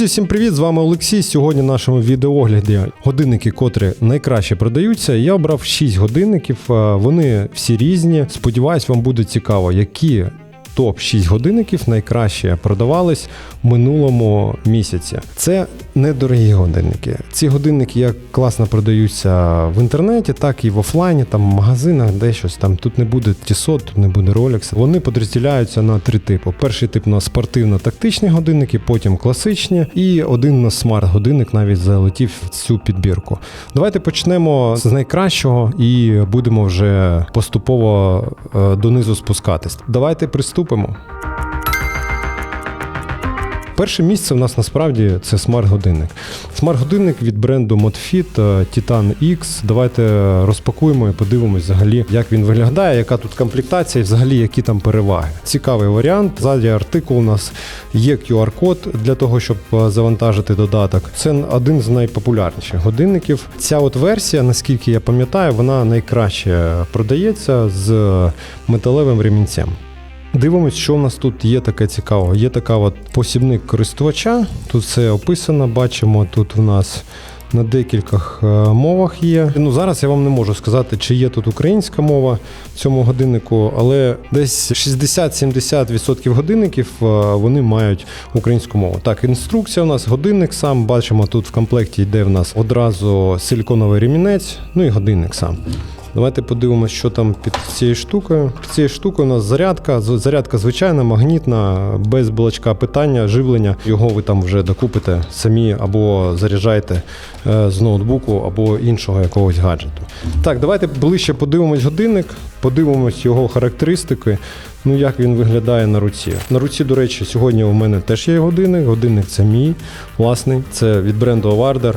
Друзі, всім привіт! З вами Олексій. Сьогодні в нашому відеоогляді годинники, котрі найкраще продаються. Я обрав 6 годинників. Вони всі різні. Сподіваюсь, вам буде цікаво, які топ 6 годинників найкраще продавались в минулому місяці. Це недорогі годинники. Ці годинники як класно продаються в інтернеті, так і в офлайні, там в магазинах, де щось там. Тут не буде Tissot, тут не буде Rolex. Вони подрозділяються на три типи. Перший тип на спортивно-тактичні годинники, потім класичні, і один на смарт-годинник навіть залетів в цю підбірку. Давайте почнемо з найкращого і будемо вже поступово е, донизу спускатись. Давайте приступимо. Перше місце в нас насправді це смарт-годинник. Смарт-годинник від бренду Modfit е, Titan X. Давайте розпакуємо і подивимось взагалі, як він виглядає, яка тут комплектація і взагалі які там переваги. Цікавий варіант. Ззаді артикул у нас є QR-код для того, щоб е, завантажити додаток. Це один з найпопулярніших годинників. Ця от версія, наскільки я пам'ятаю, вона найкраще продається з металевим ремінцем. Дивимось, що в нас тут є таке цікаве. Є така от посібник користувача. Тут все описано. Бачимо, тут в нас на декількох е, мовах є. Ну зараз я вам не можу сказати, чи є тут українська мова в цьому годиннику, але десь 60-70% годинників е, вони мають українську мову. Так, інструкція у нас годинник сам. Бачимо, тут в комплекті йде в нас одразу силіконовий ремінець, ну і годинник сам. Давайте подивимося, що там під цією штукою. Під цією штукою у нас зарядка. Зарядка звичайна, магнітна, без балачка питання, живлення. Його ви там вже докупите самі або заряджайте е, з ноутбуку, або іншого якогось гаджету. Так, давайте ближче подивимось годинник, подивимось його характеристики. Ну, як він виглядає на руці. На руці, до речі, сьогодні у мене теж є годинник. Годинник це мій власний. Це від бренду Авардер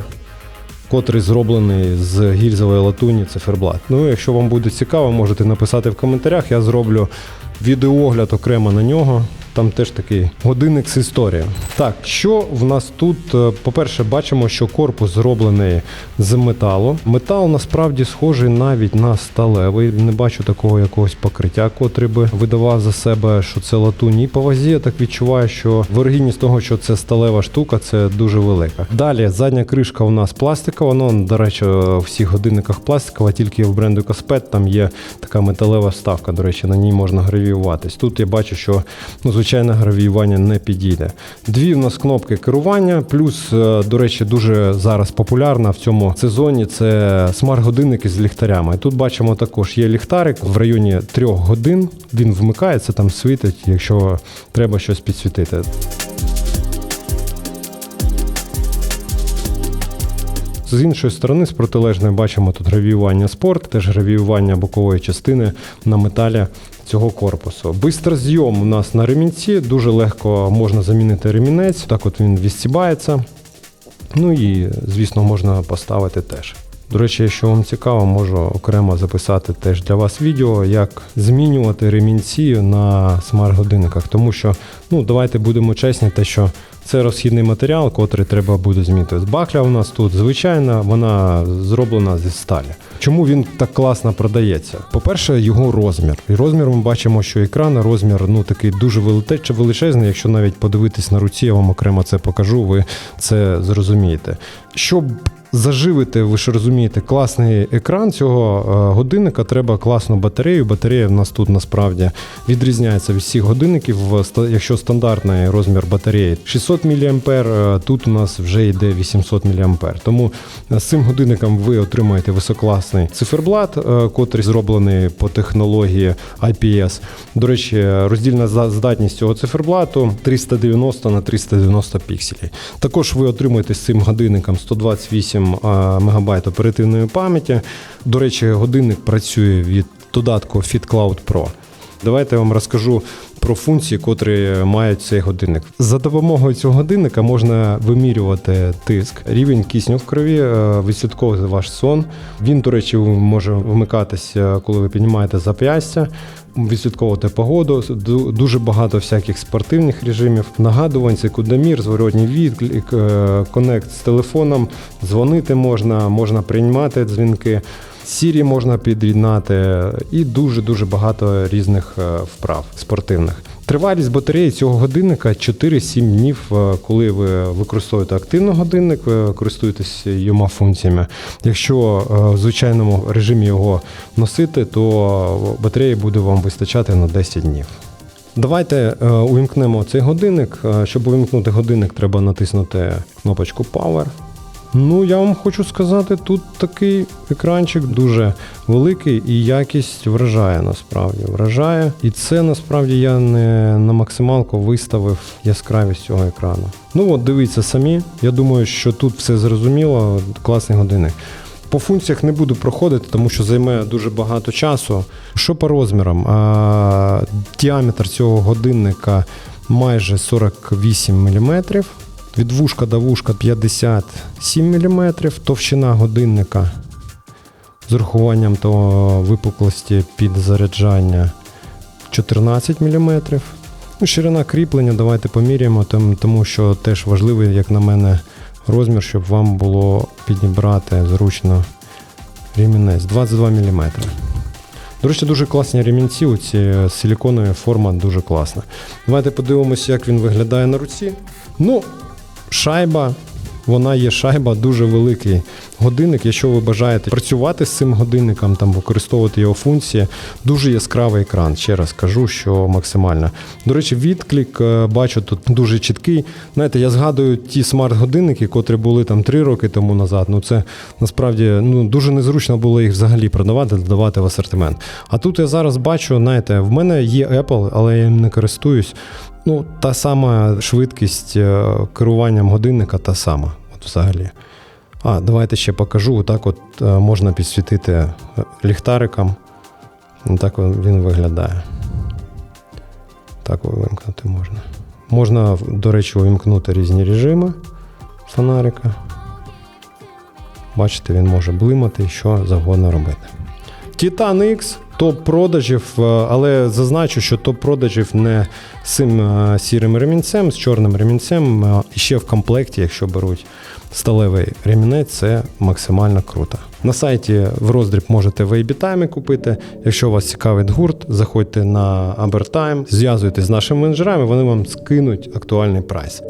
котрий зроблений з гільзової латуні циферблат. Ну, якщо вам буде цікаво, можете написати в коментарях. Я зроблю відеоогляд окремо на нього. Там теж такий годинник з історією. Так, що в нас тут? Е, По-перше, бачимо, що корпус зроблений з металу. Метал насправді схожий навіть на сталевий. Не бачу такого якогось покриття, котрий би видавав за себе, що це латунь. І по вазі я так відчуваю, що вирогідність того, що це сталева штука, це дуже велика. Далі задня кришка у нас пластикова. Ну, до речі, у всіх годинниках пластикова, тільки в бренду Каспет там є така металева вставка. До речі, на ній можна гравіюватись. Тут я бачу, що ну, звичайне гравіювання не підійде. Дві в нас кнопки керування, плюс, е, до речі, дуже зараз популярна в цьому сезоні це смарт-годинники з ліхтарями. Тут бачимо також є ліхтарик в районі трьох годин. Він вмикається, там світить, якщо треба щось підсвітити. З іншої сторони, з протилежної, бачимо тут гравіювання спорт, теж гравіювання бокової частини на металі цього корпусу. Бистрозйом у нас на ремінці, дуже легко можна замінити ремінець. Так от він відстібається. Ну і, звісно, можна поставити теж. До речі, якщо вам цікаво, можу окремо записати теж для вас відео, як змінювати ремінці на смарт-годинниках. Тому що, ну, давайте будемо чесні, те, що це розхідний матеріал, котрий треба буде змінити. Бахля у нас тут звичайна, вона зроблена зі сталі. Чому він так класно продається? По-перше, його розмір. І розмір ми бачимо, що екран розмір ну такий дуже величезний. Якщо навіть подивитись на руці, я вам окремо це покажу, ви це зрозумієте. Щоб заживити, ви ж розумієте, класний екран цього е, годинника, треба класну батарею. Батарея в нас тут насправді відрізняється від всіх годинників. Якщо стандартний розмір батареї 600 мА, е, тут у нас вже йде 800 мА. Тому з цим годинником ви отримаєте високласний циферблат, е, котрий зроблений по технології IPS. До речі, роздільна здатність цього циферблату 390 на 390 пікселів. Також ви отримаєте з цим годинником 128 а, мегабайт оперативної пам'яті. До речі, годинник працює від додатку FitCloud Pro. Давайте я вам розкажу про функції, котрі мають цей годинник. За допомогою цього годинника можна вимірювати тиск, рівень кисню в крові, е, відслідковувати ваш сон. Він, до речі, може вмикатися, коли ви піднімаєте зап'ястя. Відслідковувати погоду, дуже багато всяких спортивних режимів, нагадувань, секундомір, зворотній відклик, е, конект з телефоном, дзвонити можна, можна приймати дзвінки. Сірі можна під'єднати і дуже-дуже багато різних е, вправ спортивних. Тривалість батареї цього годинника 4-7 днів, е, коли ви використовуєте активний годинник, ви користуєтесь йома функціями. Якщо е, в звичайному режимі його носити, то батареї буде вам вистачати на 10 днів. Давайте е, увімкнемо цей годинник. Щоб увімкнути годинник, треба натиснути кнопочку Power. Ну, я вам хочу сказати, тут такий екранчик дуже великий і якість вражає насправді. Вражає. І це насправді я не на максималку виставив яскравість цього екрану. Ну от дивіться самі. Я думаю, що тут все зрозуміло. Класний годинник. По функціях не буду проходити, тому що займе дуже багато часу. Що по розмірам? А, діаметр цього годинника майже 48 мм. Від вушка до вушка 57 мм. Товщина годинника з урахуванням того випуклості під заряджання 14 мм. Ну, ширина кріплення давайте поміряємо, тому що теж важливий, як на мене, розмір, щоб вам було підібрати зручно ремінець 22 мм. До речі, дуже класні ремінці, оці силіконові форма дуже класна. Давайте подивимося, як він виглядає на руці. Ну, шайба, вона є шайба, дуже великий годинник. Якщо ви бажаєте працювати з цим годинником, там використовувати його функції, дуже яскравий екран. Ще раз кажу, що максимально. До речі, відклик е, бачу тут дуже чіткий. Знаєте, я згадую ті смарт-годинники, котрі були там 3 роки тому назад. Ну це насправді ну дуже незручно було їх взагалі продавати, додавати в асортимент. А тут я зараз бачу, знаєте, в мене є Apple, але я їм не користуюсь. Ну, та сама швидкість е, керуванням годинника та сама. От взагалі. А, давайте ще покажу. Отак от е, можна підсвітити е, ліхтариком. Так він виглядає. Так вимкнути можна. Можна, до речі, увімкнути різні режими фонарика. Бачите, він може блимати, що завгодно робити. Titan X топ продажів, е, але зазначу, що топ продажів не з цим е, сірим ремінцем, з чорним ремінцем. е, І ще в комплекті, якщо беруть сталевий ремінець, це максимально круто. На сайті в роздріб можете в AB-Time купити. Якщо вас цікавить гурт, заходьте на Abertime, зв'язуйтесь з нашими менеджерами, вони вам скинуть актуальний прайс.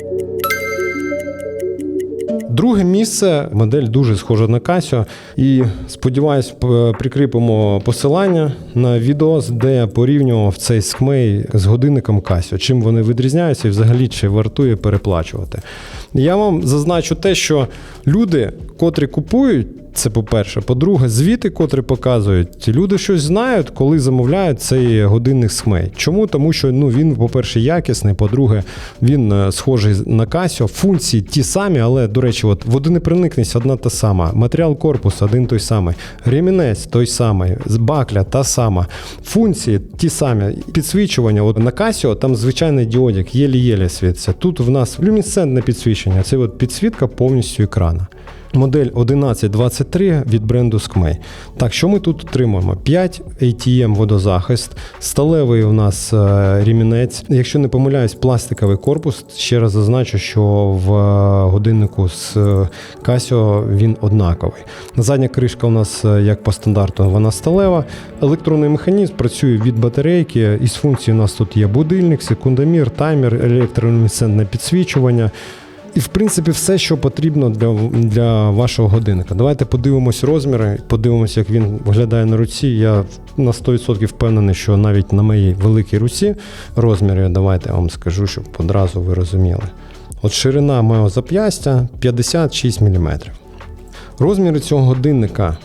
Друге місце модель дуже схожа на Casio. І сподіваюсь, прикріпимо посилання на відео, де я порівнював цей скмей з годинником Casio. Чим вони відрізняються і взагалі чи вартує переплачувати. Я вам зазначу те, що люди, котрі купують. Це по-перше. По-друге, звіти, котрі показують, люди щось знають, коли замовляють цей годинник Схмей. Чому? Тому що ну, він, по-перше, якісний, по-друге, він е, схожий на Casio. Функції ті самі, але, до речі, от водонепроникність одна та сама, матеріал корпусу один той самий, ремінець той самий, бакля та сама. Функції ті самі. Підсвічування. От на Casio там звичайний діодик, єлі-єлі світиться. Тут в нас люмінесцентне підсвічення. Це от підсвітка повністю екрана. Модель 1123 від бренду Skmei. Так, що ми тут отримуємо? 5 ATM водозахист, сталевий у нас е, рімінець. Якщо не помиляюсь, пластиковий корпус. Ще раз зазначу, що в е, годиннику з е, Casio він однаковий. Задня кришка у нас, як по стандарту, вона сталева. Електронний механізм працює від батарейки. Із функцій у нас тут є будильник, секундомір, таймер, електролюмінесцентне підсвічування. І, в принципі, все, що потрібно для, для вашого годинника. Давайте подивимось розміри, подивимось, як він виглядає на руці. Я на 100% впевнений, що навіть на моїй великій руці розміри, давайте я вам скажу, щоб одразу ви розуміли. От ширина мого зап'ястя 56 мм. Розміри цього годинника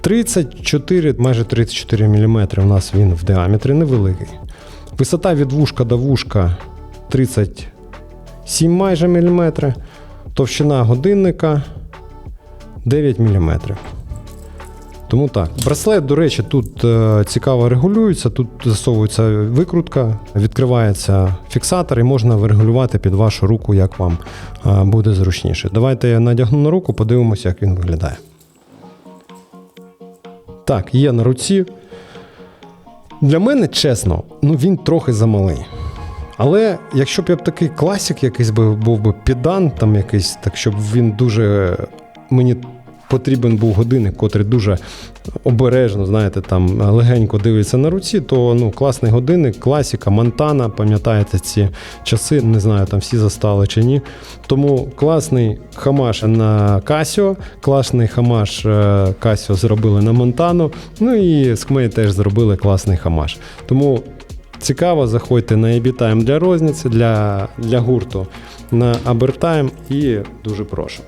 34, майже 34 мм у нас він в діаметрі невеликий. Висота від вушка до вушка 30 7 майже міліметри. Товщина годинника 9 мм. Тому так. Браслет, до речі, тут е, цікаво регулюється. Тут засовується викрутка, відкривається фіксатор і можна вирегулювати під вашу руку, як вам е, буде зручніше. Давайте я надягну на руку, подивимося, як він виглядає. Так, є на руці. Для мене, чесно, ну він трохи замалий. Але якщо б я б такий класик якийсь би був би підан, там якийсь, так щоб він дуже мені потрібен був годинник, котрий дуже обережно, знаєте, там легенько дивиться на руці, то ну класний годинник, класіка, Монтана, пам'ятаєте ці часи, не знаю, там всі застали чи ні. Тому класний хамаш на Casio, класний хамаш е, Casio зробили на Монтану. Ну і Скмей теж зробили класний хамаш. Тому цікаво, заходьте на AB для розниці, для, для гурту на Абертайм і дуже прошу.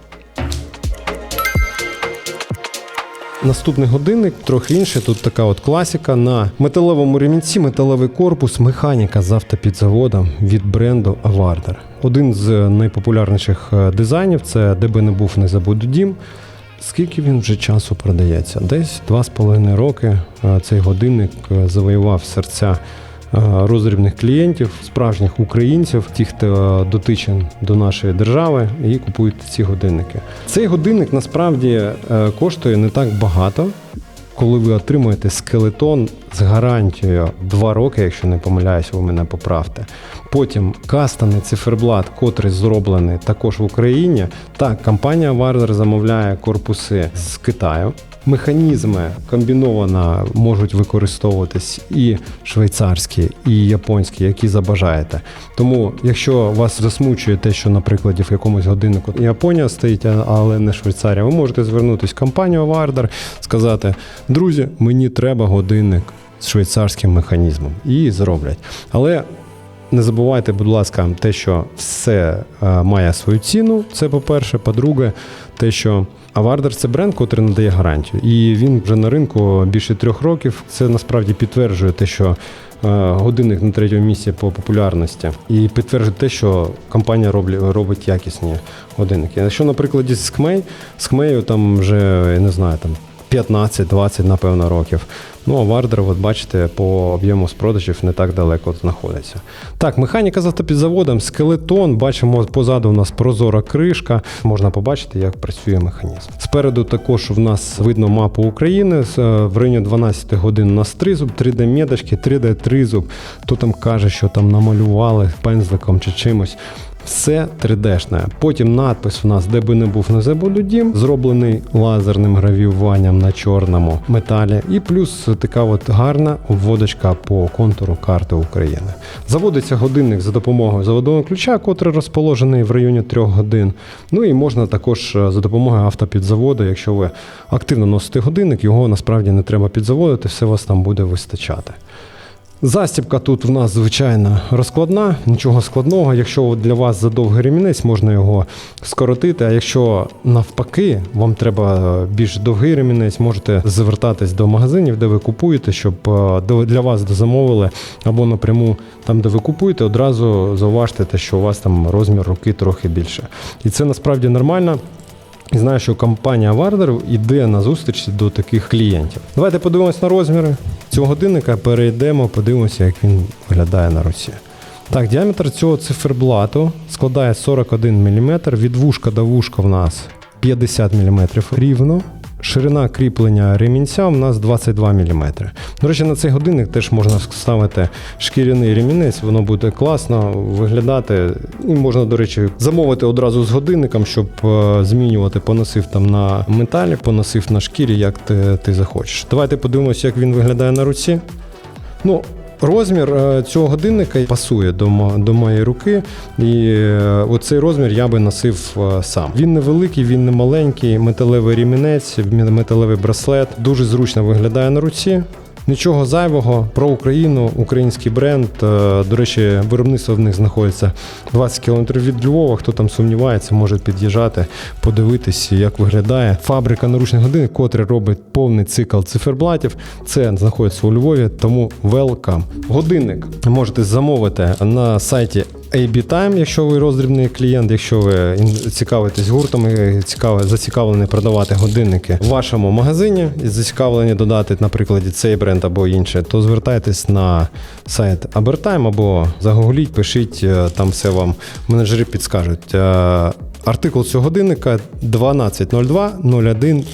Наступний годинник трохи інший. Тут така от класіка на металевому ремінці, металевий корпус, механіка з автопідзаводом від бренду Авардер. Один з найпопулярніших е, дизайнів це де би не був не забуду дім. Скільки він вже часу продається? Десь два з половиною роки е, цей годинник е, завоював серця роздрібних клієнтів, справжніх українців, ті, хто дотичен до нашої держави і купують ці годинники. Цей годинник насправді е, коштує не так багато. Коли ви отримуєте скелетон з гарантією 2 роки, якщо не помиляюсь, ви мене поправте. Потім кастомний циферблат, котрий зроблений також в Україні. Так, компанія Warder замовляє корпуси з Китаю. Механізми комбіновано можуть використовуватись і швейцарські, і японські, які забажаєте. Тому, якщо вас засмучує те, що, наприклад, в якомусь годиннику Японія стоїть, але не Швейцарія, ви можете звернутися в компанію Warder, сказати: друзі, мені треба годинник з швейцарським механізмом, і зроблять. Але не забувайте, будь ласка, те, що все е, має свою ціну. Це по-перше. По-друге, те, що Авардер це бренд, котрий надає гарантію. І він вже на ринку більше трьох років. Це насправді підтверджує те, що е, годинник на третьому місці по популярності, і підтверджує те, що компанія робить якісні годинники. Якщо, наприклад, з Кмей, з Кмею там вже я не знаю там. 15-20, напевно, років. Ну, а Вардер, от бачите, по об'єму з продажів не так далеко знаходиться. Так, механіка з автопідзаводом, скелетон. Бачимо, позаду у нас прозора кришка. Можна побачити, як працює механізм. Спереду також в нас видно мапу України. Е, В районі 12 годин у нас тризуб, 3D-медочки, 3D-тризуб. Хто там каже, що там намалювали пензликом чи чимось. Все 3D-шне. Потім надпис у нас, де би не був не забуду дім, зроблений лазерним гравіюванням на чорному металі. І плюс така от гарна обводочка по контуру карти України. Заводиться годинник за допомогою заводового ключа, котрий розположений в районі 3 годин. Ну і можна також е, за допомогою автопідзаводу, якщо ви активно носите годинник, його насправді не треба підзаводити, все вас там буде вистачати. Застібка тут в нас звичайно розкладна, нічого складного. Якщо для вас задовгий ремінець, можна його скоротити. А якщо навпаки, вам треба більш довгий ремінець, можете звертатись до магазинів, де ви купуєте, щоб е, для вас дозамовили або напряму там, де ви купуєте, одразу зауважте те, що у вас там розмір руки трохи більше. І це насправді нормально. І знаю, що компанія Warder йде на зустріч до таких клієнтів. Давайте подивимось на розміри цього годинника. Перейдемо, подивимося, як він виглядає на руці. Так, діаметр цього циферблату складає 41 мм. Від вушка до вушка в нас 50 мм рівно. Ширина кріплення ремінця у нас 22 мм. До речі, на цей годинник теж можна ставити шкіряний ремінець, воно буде класно виглядати. І можна, до речі, замовити одразу з годинником, щоб е, змінювати, поносив там на металі, поносив на шкірі, як ти, ти захочеш. Давайте подивимося, як він виглядає на руці. Ну, розмір е, цього годинника пасує до, до моєї руки, і е, оцей розмір я би носив е, сам. Він невеликий, він не маленький, металевий рімінець, металевий браслет. Дуже зручно виглядає на руці. Нічого зайвого про Україну, український бренд. Е, До речі, виробництво в них знаходиться 20 км від Львова. Хто там сумнівається, може під'їжджати, подивитись, як виглядає. Фабрика наручних годинник, котра робить повний цикл циферблатів. Це знаходиться у Львові, тому welcome. Годинник можете замовити на сайті AB Time, якщо ви роздрібний клієнт, якщо ви цікавитесь гуртом і цікаві, зацікавлені продавати годинники в вашому магазині і зацікавлені додати, наприклад, цей бренд або інше, то звертайтесь на сайт Abertime або загугліть, пишіть, е, там все вам менеджери підскажуть. Е, Артикул цього годинника 1202 01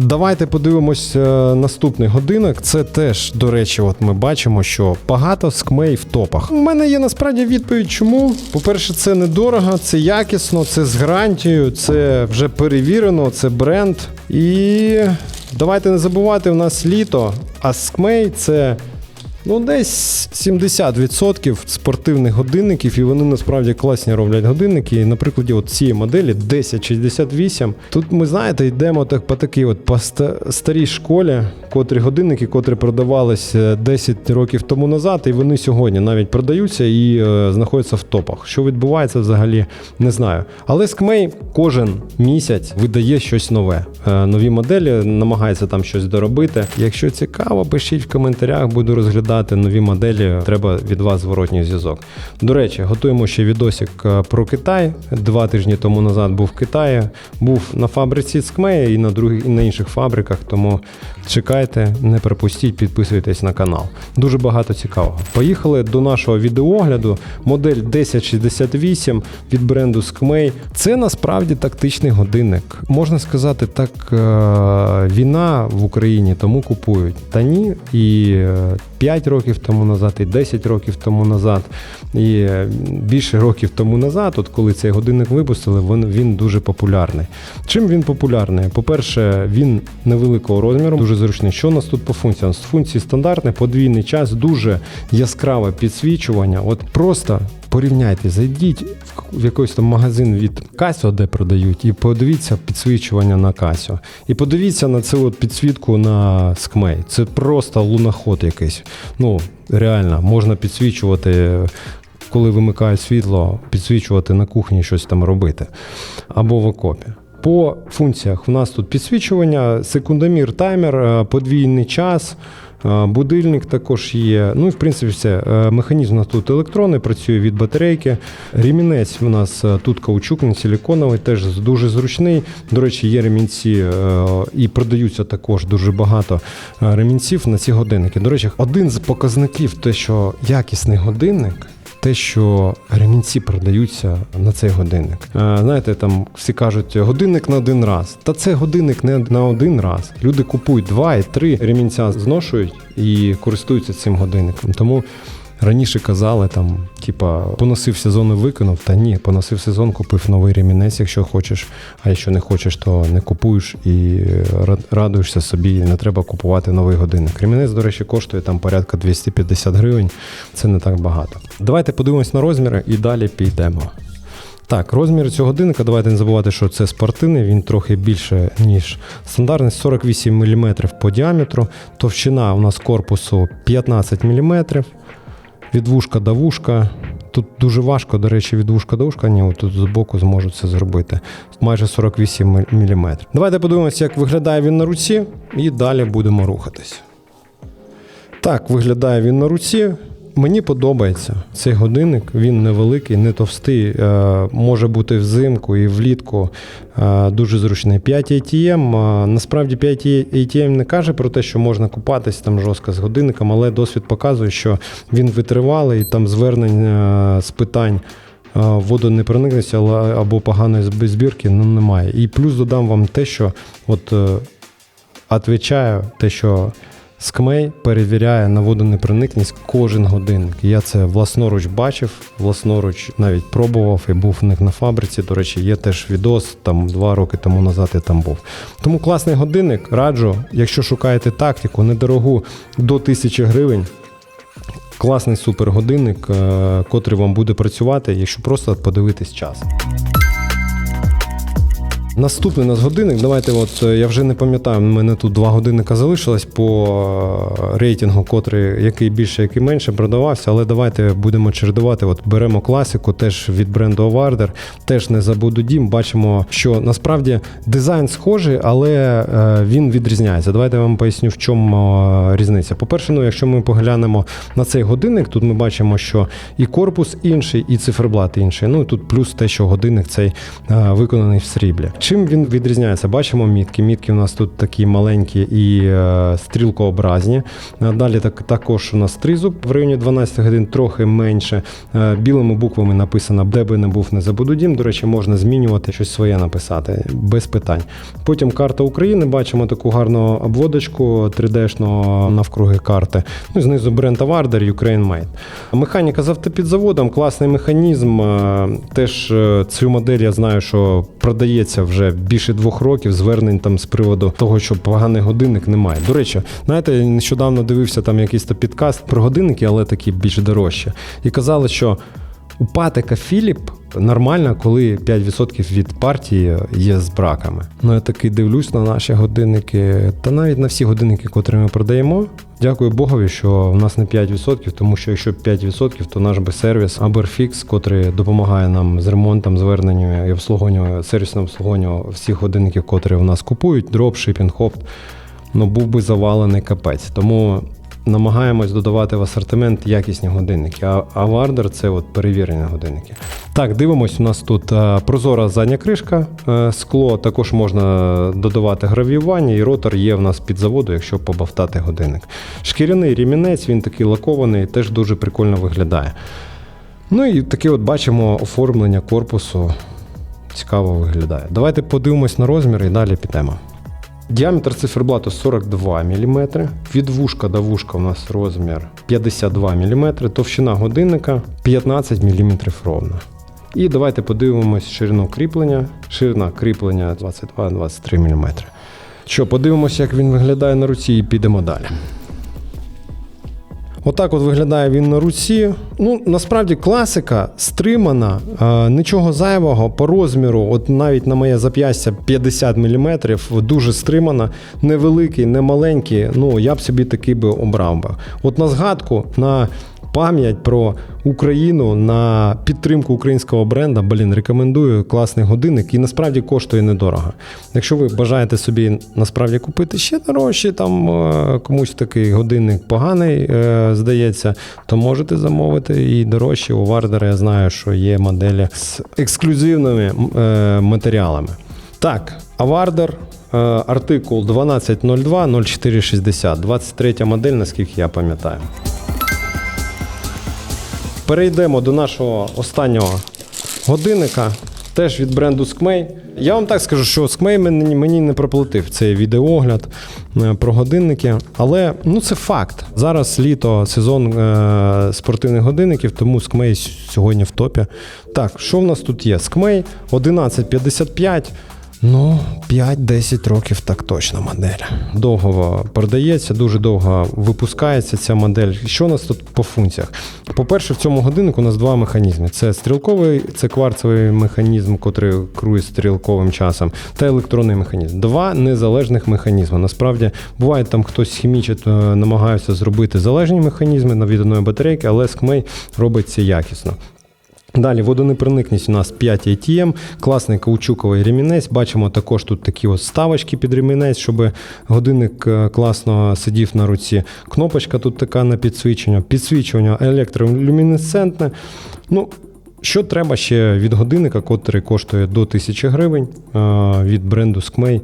Давайте подивимось е, наступний годинок. Це теж, до речі, от ми бачимо, що багато скмей в топах. У мене є насправді відповідь, чому. По-перше, це недорого, це якісно, це з гарантією, це вже перевірено, це бренд. І давайте не забувати, у нас літо, а скмей це. Ну, десь 70% спортивних годинників, і вони насправді класні роблять годинники. І, на прикладі от цієї моделі 1068. Тут ми знаєте, йдемо так по такій от по старій школі, котрі годинники, котрі продавалися 10 років тому назад, і вони сьогодні навіть продаються і е, знаходяться в топах. Що відбувається взагалі, не знаю. Але Скмей кожен місяць видає щось нове. Е, нові моделі, намагається там щось доробити. Якщо цікаво, пишіть в коментарях, буду розглядати нові моделі. Треба від вас зворотній зв'язок. До речі, готуємо ще відосик е, про Китай. Два тижні тому назад був в Китаї, був на фабриці Скмея і на других і на інших фабриках. Тому чекайте, не пропустіть, підписуйтесь на канал. Дуже багато цікавого. Поїхали до нашого відеоогляду. Модель 1068 від бренду Skmei. Це насправді тактичний годинник. Можна сказати, так е, війна в Україні тому купують. Та ні, і е, 5 років тому назад, і 10 років тому назад, і е, більше років тому назад, от коли цей годинник випустили, він, він дуже популярний. Чим він популярний? По-перше, він невеликого розміру, дуже зручний. Що у нас тут по функціям? З функції стандартний, подвійний час, дуже яскраве підсвічування. От просто порівняйте, зайдіть в якийсь там магазин від Casio, де продають, і подивіться підсвічування на Casio. І подивіться на цю от підсвітку на Skmei. Це просто луноход якийсь. Ну, реально, можна підсвічувати. Коли вимикають світло, підсвічувати на кухні щось там робити або в окопі. По функціях у нас тут підсвічування, секундомір, таймер, е, подвійний час, будильник також є. Ну і в принципі все. Е, Механізм у нас тут електронний, працює від батарейки. Рімінець у нас тут тут не силіконовий, теж дуже зручний. До речі, є ремінці е, і продаються також дуже багато е, ремінців на ці годинники. До речі, один з показників, те, що якісний годинник. Те, що ремінці продаються на цей годинник. Е, Знаєте, там всі кажуть, годинник на один раз. Та це годинник не на один раз. Люди купують два і три ремінця зношують і користуються цим годинником. Тому раніше казали там, типа, поносив сезон і виконав. Та ні, поносив сезон, купив новий ремінець, якщо хочеш. А якщо не хочеш, то не купуєш і радуєшся собі. Не треба купувати новий годинник. Ремінець, до речі, коштує там порядка 250 гривень. Це не так багато. Давайте подивимось на розміри і далі підемо. Так, розмір цього годинника, давайте не забувати, що це спортивний, він трохи більше, ніж стандартний, 48 мм по діаметру. Товщина у нас корпусу 15 мм. Від вушка до вушка. Тут дуже важко, до речі, від вушка до вушка. Ні, тут з боку зможуть це зробити. Майже 48 мм. Давайте подивимося, як виглядає він на руці, і далі будемо рухатись. Так, виглядає він на руці. Мені подобається цей годинник. Він невеликий, не товстий. Е, може бути взимку і влітку. Е, дуже зручний. 5 ATM. е, насправді 5 ATM не каже про те, що можна купатись там жорстко з годинником, але досвід показує, що він витривалий, там звернень е, з питань. е, Водонепроникності але- або поганої збірки ну, немає. І плюс додам вам те, що от е, те, що Скмей перевіряє на водонепроникність кожен годинник. Я це власноруч бачив, власноруч навіть пробував і був в них на фабриці. До речі, є теж відос, там два роки тому назад я там був. Тому класний годинник, раджу, якщо шукаєте тактику, недорогу до 1000 гривень. Класний супергодинник, е, котрий вам буде працювати, якщо просто подивитись час. Наступний нас годинник. Давайте, от е, я вже не пам'ятаю, мене тут два годинника залишилось по е, рейтингу, котрий який більше, який менше продавався. Але давайте будемо чередувати. От беремо класику, теж від бренду Овардер, теж не забуду дім. Бачимо, що насправді дизайн схожий, але е, він відрізняється. Давайте я вам поясню, в чому різниця. По-перше, ну якщо ми поглянемо на цей годинник, тут ми бачимо, що і корпус інший, і циферблат інший. Ну і тут плюс те, що годинник цей виконаний в сріблі. Чим він відрізняється? Бачимо мітки. Мітки у нас тут такі маленькі і е, стрілкообразні. Е, Далі так, також у нас тризуб в районі 12 годин, трохи менше. Е, Білими буквами написано, де би не був, не забуду дім. До речі, можна змінювати щось своє написати без питань. Потім карта України. Бачимо таку гарну обводочку 3D-шного навкруги карти. Ну знизу бренд Авардер Ukraine Made. Механіка з автопідзаводом, класний механізм. Теж цю модель я знаю, що продається вже більше двох років. Звернень там з приводу того, що поганий годинник немає. До речі, знаєте, я нещодавно дивився там якийсь то підкаст про годинники, але такі більш дорожчі. І казали, що у Патека Філіп нормально, коли 5% від партії є з браками. Ну я таки дивлюсь на наші годинники, та навіть на всі годинники, котрі ми продаємо. Дякую Богові, що в нас не 5%, тому що якщо 5%, то наш би сервіс Aberfix, котрий допомагає нам з ремонтом, зверненням і обслуговуванням, сервісним обслуговуванням всіх годинників, котрі в нас купують, дропшипінг, хопт, ну був би завалений капець. Тому намагаємось додавати в асортимент якісні годинники. А, Вардер це от перевірені годинники. Так, дивимось, у нас тут е, прозора задня кришка, е, скло, також можна додавати гравіювання, і ротор є в нас під заводу, якщо побавтати годинник. Шкіряний рімінець, він такий лакований, теж дуже прикольно виглядає. Ну і таке от бачимо оформлення корпусу. Цікаво виглядає. Давайте подивимось на розмір і далі підемо. Діаметр циферблату 42 мм, від вушка до вушка у нас розмір 52 мм, товщина годинника 15 мм ровно. І давайте подивимось ширину кріплення. Ширина кріплення 22-23 мм. Що, подивимося, як він виглядає на руці, і підемо далі. Отак от виглядає він на руці. Ну, насправді класика стримана, е, нічого зайвого по розміру, от навіть на моє зап'ястя 50 мм, дуже стримана, невеликий, не маленький. Ну, я б собі такий би обрав би. От на згадку, на пам'ять про Україну, на підтримку українського бренда, блін, рекомендую класний годинник і насправді коштує недорого. Якщо ви бажаєте собі насправді купити ще дорожче, там е, комусь такий годинник поганий, е, здається, то можете замовити і дорожче. У Вардера я знаю, що є моделі з ексклюзивними е, матеріалами. Так, Авардер, артикул 1202 0460, 23 модель, наскільки я пам'ятаю. Перейдемо до нашого останнього годинника, теж від бренду Skmei. Я вам так скажу, що Skmei мені, не проплатив цей відеоогляд е, про годинники, але ну це факт. Зараз літо, сезон е, спортивних годинників, тому Skmei сьогодні в топі. Так, що в нас тут є? Skmei 1155. Ну, 5-10 років так точно модель. Довго продається, дуже довго випускається ця модель. Що у нас тут по функціях? По-перше, в цьому годиннику у нас два механізми: це стрілковий, це кварцевий механізм, який керує стрілковим часом, та електронний механізм. Два незалежних механізми. Насправді буває там хтось хімічить, е, намагається зробити залежні механізми на від одної батарейки, але Skmei робить це якісно. Далі водонепроникність у нас 5 ATM, класний каучуковий ремінець. Бачимо також тут такі ось ставочки під ремінець, щоб годинник е, класно сидів на руці. Кнопочка тут така на підсвічення. Підсвічування електролюмінесцентне. Ну, що треба ще від годинника, котрий коштує до 1000 гривень е, від бренду Skmei,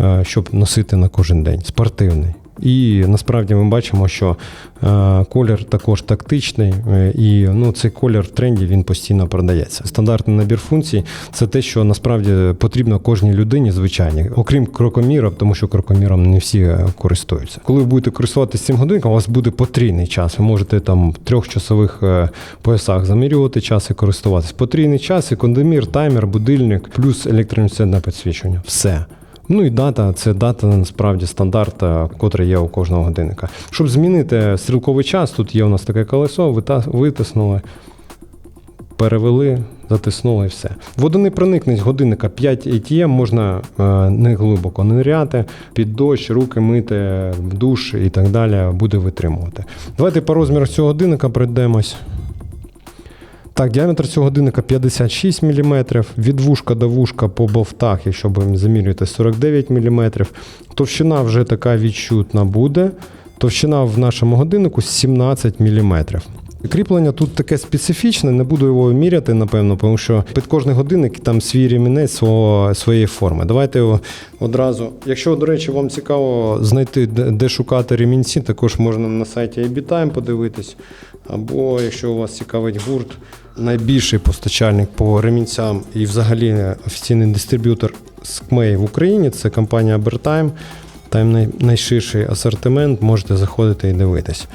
е, щоб носити на кожен день. Спортивний. І насправді ми бачимо, що е, колір також тактичний, е, і ну, цей колір в тренді він постійно продається. Стандартний набір функцій це те, що насправді потрібно кожній людині, звичайній, окрім крокомірів, тому що крокоміром не всі е, користуються. Коли ви будете користуватися цим годинником, у вас буде потрійний час. Ви можете там в трьохчасових е, поясах замірювати час і користуватись. Потрійний час, секундомір, таймер, будильник, плюс електромісцентне підсвічення. Все. Ну і дата це дата насправді стандарт, котрий є у кожного годинника. Щоб змінити стрілковий час, тут є у нас таке колесо, витиснули, перевели, затиснули і все. Водонепроникність годинника 5 ATM можна е, не глибоко ниряти, під дощ, руки мити, душ і так далі буде витримувати. Давайте по розміру цього годинника пройдемось. Так, діаметр цього годинника 56 мм, від вушка до вушка по болтах, якщо ви замірюєте 49 мм. Товщина вже така відчутна буде. Товщина в нашому годиннику 17 мм. Кріплення тут таке специфічне, не буду його міряти, напевно, тому що під кожний годинник там свій ремінець свого, своєї форми. Давайте його одразу. Якщо, до речі, вам цікаво знайти, де шукати ремінці, також можна на сайті IBTime подивитись. Або якщо у вас цікавить гурт, найбільший постачальник по ремінцям і взагалі офіційний дистриб'ютор скмей в Україні це компанія Bertime. Там найширший асортимент, можете заходити і дивитись.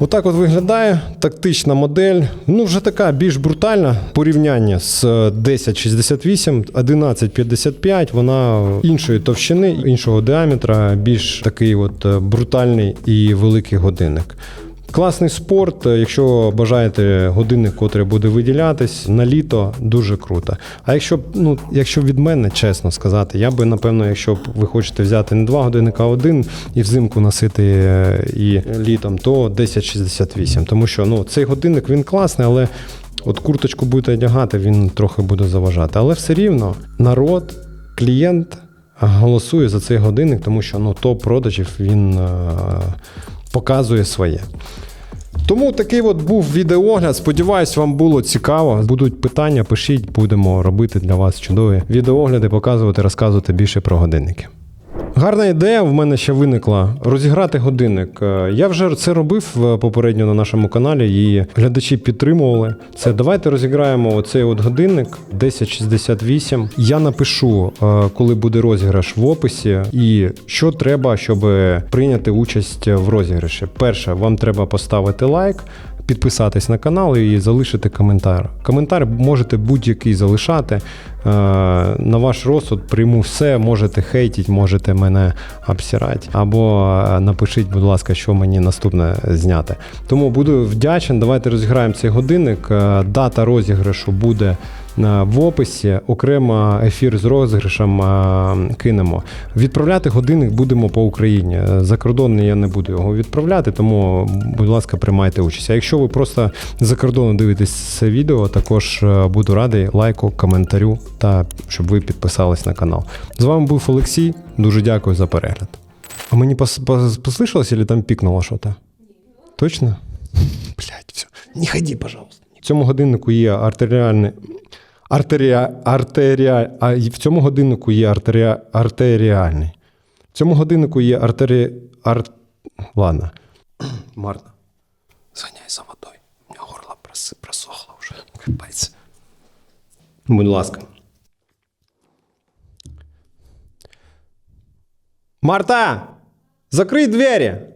Отак от виглядає тактична модель. Ну, вже така більш брутальна порівняння з 1068, 1155. Вона іншої товщини, іншого діаметра, більш такий от е, брутальний і великий годинник. Класний спорт, е, якщо бажаєте годинник, котрий буде виділятись на літо, дуже круто. А якщо, ну, якщо від мене, чесно сказати, я би напевно, якщо б ви хочете взяти не два годинника, а один і взимку носити е, і літом, то 1068. Тому що ну, цей годинник він класний, але от курточку будете одягати, він трохи буде заважати. Але все рівно народ, клієнт голосує за цей годинник, тому що ну, топ продажів він е, показує своє. Тому такий от був відеогляд. Сподіваюсь, вам було цікаво. Будуть питання, пишіть, будемо робити для вас чудові відеогляди, показувати, розказувати більше про годинники. Гарна ідея в мене ще виникла розіграти годинник. Е, Я вже це робив е, попередньо на нашому каналі, і глядачі підтримували. Це давайте розіграємо оцей от годинник 1068. Я напишу, е, коли буде розіграш в описі, і що треба, щоб прийняти участь в розіграші. Перше, вам треба поставити лайк. Підписатись на канал і залишити коментар. Коментар можете будь-який залишати. Е, На ваш розсуд прийму все, можете хейтіть, можете мене обсирати. Або е, напишіть, будь ласка, що мені наступне зняти. Тому буду вдячен. Давайте розіграємо цей годинник. Е, Дата розіграшу буде в описі. Окремо ефір з розіграшем кинемо. Відправляти годинник будемо по Україні. За кордон я не буду його відправляти, тому, будь ласка, приймайте участь. А якщо ви просто за кордону дивитесь це відео, також е, буду радий лайку, коментарю та щоб ви підписались на канал. З вами був Олексій. Дуже дякую за перегляд. А мені пос- пос- послышалось, или там пікнуло щось? Точно? Блять, все. Не ходи, пожалуйста. В цьому годиннику є артеріальний. Артеріа, артеріа, а в цьому годиннику є артеріа, артеріальний. В цьому годиннику є артері. Ар... Ладно. Марта. Зганяй за водою. У мене горло просохло вже. Капець. Будь ласка. Марта! Закрий двері!